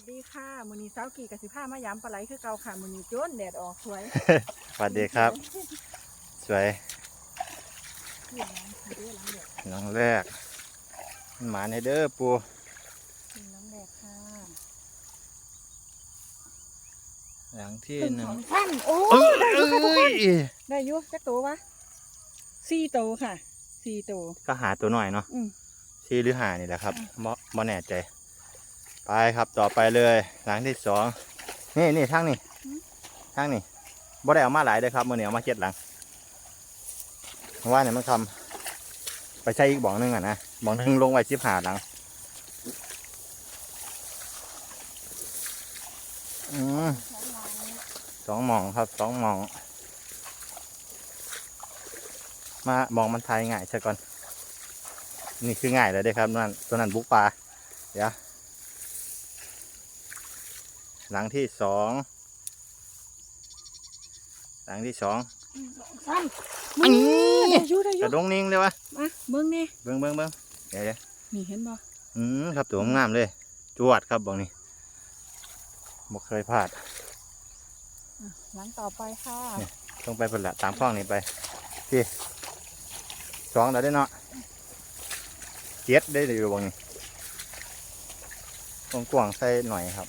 วัสดีค่ะมือนี้เช้ากี่กับสิผ้ามายามปลาไหลคือเก่าค่ะมือนี้โจนแดดออกสวยสวัสดีครับ สวยเห็นน้ำเด้อหลังแดดหลังแรกหมาในเด้อปูเห็นน้ำแดดค่ะหลังที่ตึงหนึ่สงองสั้นโอ้เอ้ยได้อยุค่ะทุกคนยได้อยุจักโตวะสี่โตวค่ะสี่โตวก็หาตัวหน่อยเนาะอืมซีหรือหานี่แหละครับบ่บ่แน่ใจ ไปครับต่อไปเลยหลังที่สองนี่นี่ทางนี่ทางนี่บ่ได้เอามาหลายเลยครับมื่อนี้เอามาเจ็ดหลังเพราะว่าเนี่ยมันคำไปใช้อีกบ่องหนึงอะนะบ่องนึงลงไว้ชิบหาหลังอสองหมองครับสองหมอง มามองมันทายง่ายใช่ก่อน นี่คือง่ายเลยเด้ครับนั่นตัวนั้นบุกปลาเดี๋ยว หลังที่สองหลังที่สองสองสั้นอันนี้ได้อยุได้อกยุระดงนิ่งเลยวะมาเบิ้งนี่เบิ้งเบิ้งเบิ้งเดี๋ยวเดี๋ยวนี่เห็นบ่อืมครับตัวงามเลย จวดครับบอกนี่บ่เคยพลาดอะหลังต่อไปค่ะต้องไปเพิ่นละตามข้องนี้ไปพี่สองแล้วได้เนาะเจ็ดได้อยู่บางนี้ตรงกวางใส่หน่อยครับ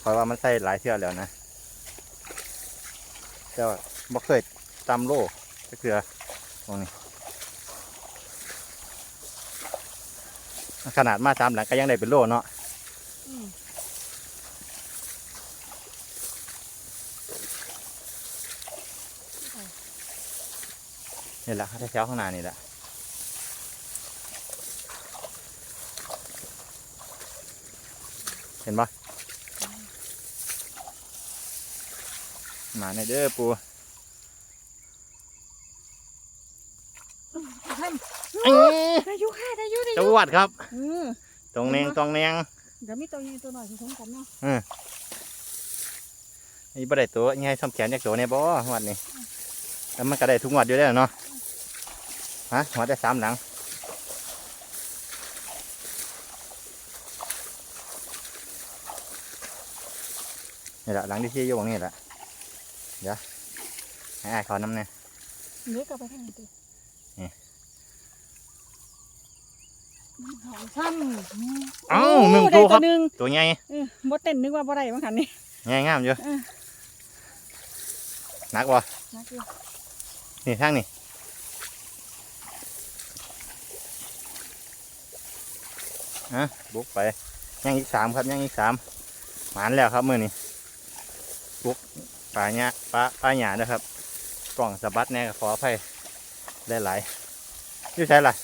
เพราะว่ามันใส่หลายเที่ยวแล้วนะแต่ว่าบ่เคยตำโลก็คือตรงนี้ขนาดมาตามหลังก็ยังได้เป็นโลเนาะนี่แหละแถวๆข้างหน้านี่แหละเห็นปะ มาในเด้อปูท่านเอ้ยได้อยุค่ะได้อยุได้อจยุวดครับเออตรงเนงตรงเนงเดี๋ยวมีตัวใหญ่ตัวหน่อยผสมกันเนาะนี่บ่ได้ตัวยังไงทำแขนจากตัวเนี่ยบ่หวัดนี่แล้วมันก็ได้ทุกหวัดอยู่แล้วเนาะฮะหวัดได้สามหลังนี่แหละหลังที่ชี้อยู่ตรงนี้แหละ เดี๋ยวให้อายเขาน้ำเนี่ยเนื้อกลับไปทางไหนตีนี่สองสั้นเอ้าโหนึ่งได้ตัวครับหนึ่งตัวใหญ่เออบ่เต้นนึกว่าบ่ได้มั้งคันนี่ใหญ่งามอยู่เออหนักบ่นักอยู่นี่ทางนี่ฮะบุกไปยังอีกสามครับยังอีกสามหมานแล้วครับมือนี้บุก ปลาเนี้ยปลาปลาหยาด้วยครับกล่องสะบัดแน่ก็ขออภัยได้หลายอยู่ใช่ล่ะ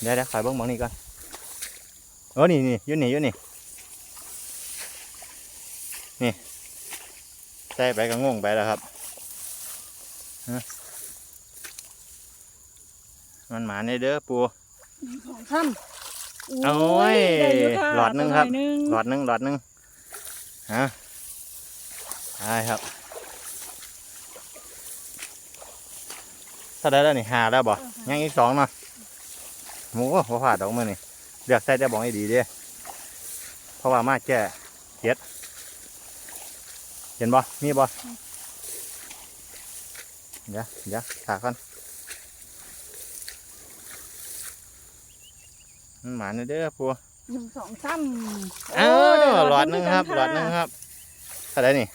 เดี๋ยวเดี๋ยวขอยเบิ้งหมองนี่ก่อนเออนี่นี่อยู่นี่อยู่นี่นี่ใส่ไปก็งงไปแล้วครับมันหมาในเด้อปูสองสั้นโอ้ยได้อยู่ค่ะหลอดหนึ่งครับตัวหน่อยหนึ่งหลอดหนึ่งหลอดหนึ่งฮะ ได้ครับ ถ้าได้แล้วนี่หาแล้วบ่ยังอีกสองเนาะหมูก็พอผ่าดอกมือนี่เลือกใส่ได้บอกให้ดีเด้เพราะว่ามาแก่เจ็ดเห็นบ่มีบ่เดี๋ยวเดี๋ยวถาก่อนมันหมาในเด้อปูหนึ่งสองสั้นเอ้าโได้หลอดหนึงครับะหลอดหนึงครับเท่าไหรนี่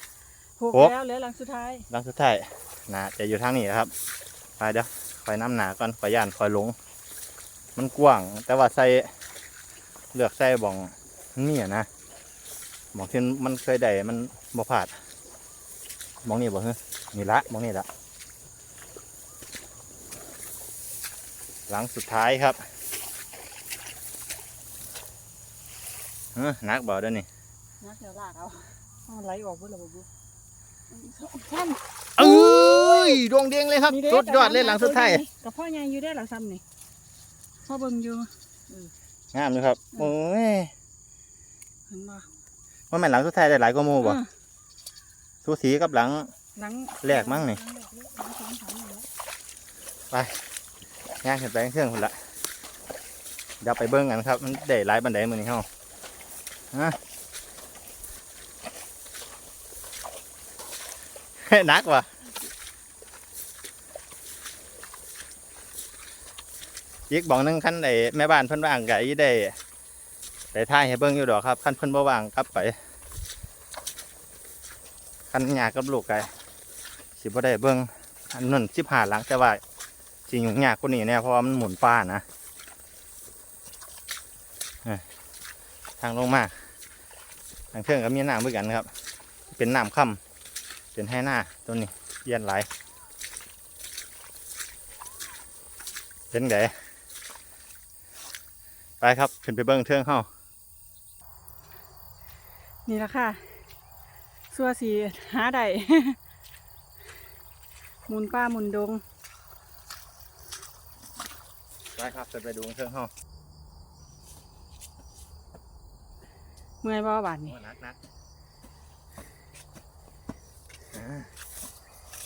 หกหกแล้วเหลือหลังสุดท้ายหลังสุดท้ายน่าจะอยู่ทางนี้ครับไปเดี๋ยวคอยน้ำหนาก่อนคอยย่านคอยหลง มันกว้าง แต่ว่าใส่เลือกใส่บ่องนี่อะนะบ่องที่มันเคยได้มันบ่พลาดบ่องนี่บ่เฮ้นี่ละบ่องนี่ละหลังสุดท้ายครับเฮ้หนักบ่เด้อนี่นักเดี๋ยวลากเอาเอาไหลออกเพื่อระบบ บุสองสั้นเอ้ยดวงเด้งเลยครับนี่เด้สุดยอดเลยหลังสุดท้ายกับพ่อใหญ่อยู่ได้หลังซ้ำนี่พ่อเบิ่งอยู่งามเลยครับโอ้ยเห็นบ่ว่าแม่นหลังสุดท้ายได้หลายกว่าหมู่บ่เออสูสีกับหลังหลังแรกมั้งนี่หลัแรกเลยหลังสองสามนี่แหละย่างขึ้นไปเครื่องคนละเดี๋ยวไปเบิ้งกันครับ มันได้หลายบันไดมือนี้เฮาฮะ นักว่ะอีกบอกหนึงขั้นไอ้แม่บ้านเพิ่นว่างไก่ได้ได้ท่ายให้เบิ้งอยู่ดอกครับขั้นเพิ่นบ่ว่างกลับไปขั้นหยากกับลูกไก่สิบ่ได้เบิ้งอันนั้นสิบหาหลังแต่ว่าสิยุ่งยากกว่านี้แน่เพราะมันหมุนป้านะทางลงมาทางเครื่องก็มีน้ำเหมือนกันครับ เป็นน้ำค่ำ เป็นให้หน้าตัวนี้เย็นไหลายเป็นไงไปครับขึ้นไปเบิ้งเทืองเฮานี่ละค่ะสัวสีหาได้หมุนป้าหมุนดงไปครับขึ้นไปดูเทืองเฮาเมื่อยบ่บาดนี่โอ้นักนัก หา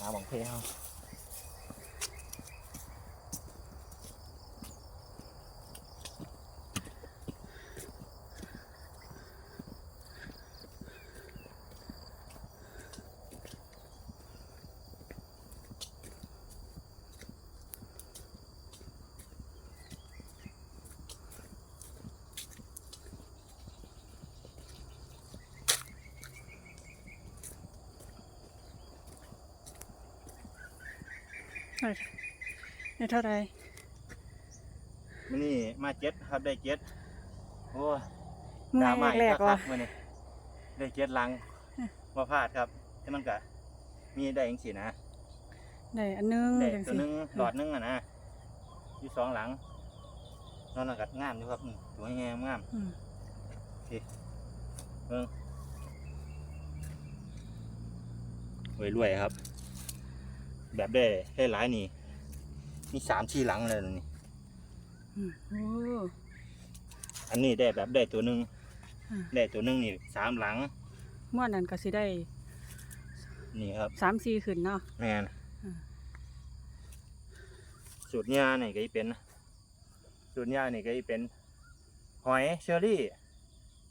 มาบังเพลเขา ได้เท่าไรมื้อนี่มาเจ็ดครับได้เจ็ดโอ้ยเมื่ดราม่าอยอีแรกกครัว่ะบมื้อนี้ได้เจ็ดหลังมาพลาดครับที่มันก็มีได้จังซี่นะได้อันนึงได้จังตัวสิหนึงหลอดหนึงอะนะอยู่สองหลังนอนอากาศงามอยู่ครับนี่ตัวแง่งามอืมรวยรวยๆครับ แบบได้ได้หลายนี่มีสามที่หลังเลยนี่อืมโอ้อันนี้ได้แบบได้ตัวหนึ่งอ่าได้ตัวหนึ่งนี่สามหลังม่วนนั้นก็สิได้ นี่ครับสามสี่ขึ้นเนาะแมนอ่าสูตรยานี่ก็อีเป็นสูตรยานี่ก็อีเป็น หอยเชอรี่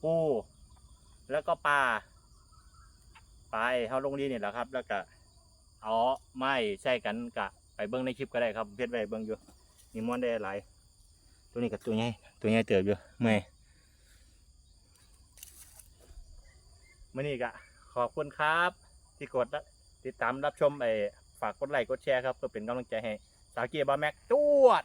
ปู แล้วก็ปลาปลาเขาลงดีนี่แหละครับ แล้วก็ เอาไม้ใช่กันกะไปเบิ้งในคลิปก็ได้ครับเพชรไปเบิ้งอยู่มีม้อนได้หลายตัวนี้กับตัวใหญ่ตัวใหญ่เติบอยู่เมื่อยมื่อนี้กะขอบคุณครับ ที่กดและติดตามรับชมไอ้ฝากกดไลค์กดแชร์ครับเพื่อเป็นกำลังใจให้สาวเกียร์บาแม็กจวด